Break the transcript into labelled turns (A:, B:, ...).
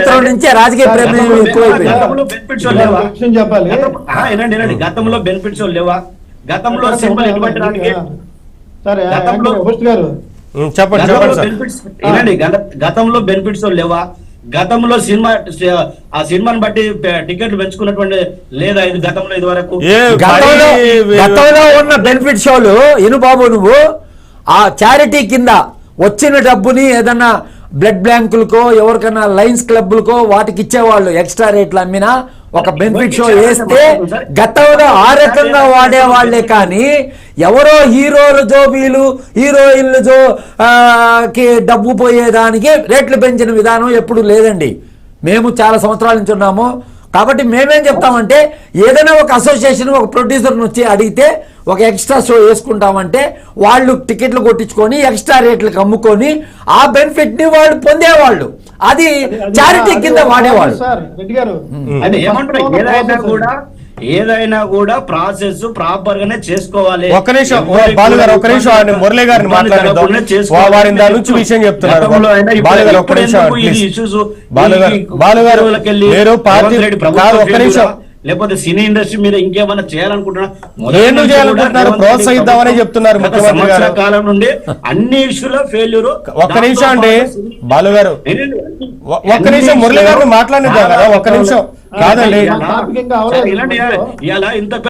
A: సంవత్సరం నుంచే రాజకీయ ప్రేమ ఎక్కువైపోయింది
B: చెప్పాలి.
C: గతంలో బెనిఫిట్స్ లేవా? గతంలో సింపుల్ ఎటువంటి దానికి
B: సరే
C: గతంలో-
B: హోస్ట్ గారు.
D: ఉమ్, చెప్పండి
C: గతంలో
D: చెప్పండి
C: గతంలో బెనిఫిట్స్ లేవా? గతంలో సినిమా ఆ సినిమాని బట్టి టికెట్లు పెంచుకున్నటువంటి లేదా ఇది గతంలో ఇది వరకు
A: గతంలో ఉన్న బెనిఫిట్ షోలు ఎను బాబు నువ్వు ఆ చారిటీ కింద వచ్చిన డబ్బుని ఏదన్నా బ్లడ్ బ్యాంకులకో ఎవరికైనా లయన్స్ క్లబ్లకో వాటికి ఇచ్చేవాళ్ళు ఎక్స్ట్రా రేట్లు అమ్మినా ఒక బెనిఫిట్ షో వేస్తే గతంలో ఆ రకంగా వాడేవాళ్ళే కానీ ఎవరో హీరోలు జోబీలు హీరోయిన్లు జో కి డబ్బు పోయేదానికి రేట్లు పెంచిన విధానం ఎప్పుడు లేదండి. మేము చాలా సంవత్సరాల నుంచి ఉన్నాము. కాబట్టి మేమేం చెప్తామంటే ఏదైనా ఒక అసోసియేషన్ ఒక ప్రొడ్యూసర్ వచ్చి అడిగితే ఒక ఎక్స్ట్రా షో వేసుకుంటామంటే వాళ్ళు టికెట్లు కొట్టించుకొని ఎక్స్ట్రా రేట్లకు అమ్ముకొని ఆ బెనిఫిట్ని వాళ్ళు పొందేవాళ్ళు. అది చారిటీ కింద వాడేవాళ్ళు.
B: సార్ రెడ్డి గారు.
C: అంటే ఏమంటారు? ఏదైనా కూడా ఏదైనా కూడా ప్రాసెస్ ప్రాపర్ గానే చేసుకోవాలి.
D: ఒక్క నిమిషం. బాలు గారు ఒక్క నిమిషం. ఆయన మురళి గారిని. వారి దాని నుంచి విషయం చెప్తున్నారు.
C: గతంలో అయినా ఇప్పుడు-
D: బాలు గారు ఒక్క
C: ఇప్పుడు
D: నిమిషం.
C: ఎందుకు ఇది
D: please.
C: issues?
D: బాలు గారు
C: ఈ-
D: బాలు గారు
C: ఊళ్ళకి వెళ్ళి
D: మీరు పార్టీ ఒక్క నిమిషం?
C: లేకపోతే సినీ ఇండస్ట్రీ మీద ఇంకేమైనా
D: చేయాలనుకుంటున్నారు? ప్రోత్సహిద్దామని చెప్తున్నారు గారు.
C: సంవత్సర కాలం నుండి అన్ని ఇష్యూలో ఫెయిల్యూర్
D: ఒక్క నిమిషం అండి బాలు గారు ఒక్క నిమిషం మురళి గారిని మాట్లాడిద్దాం కదా ఒక్క నిమిషం కాదండి.
C: ఇలా ఇంత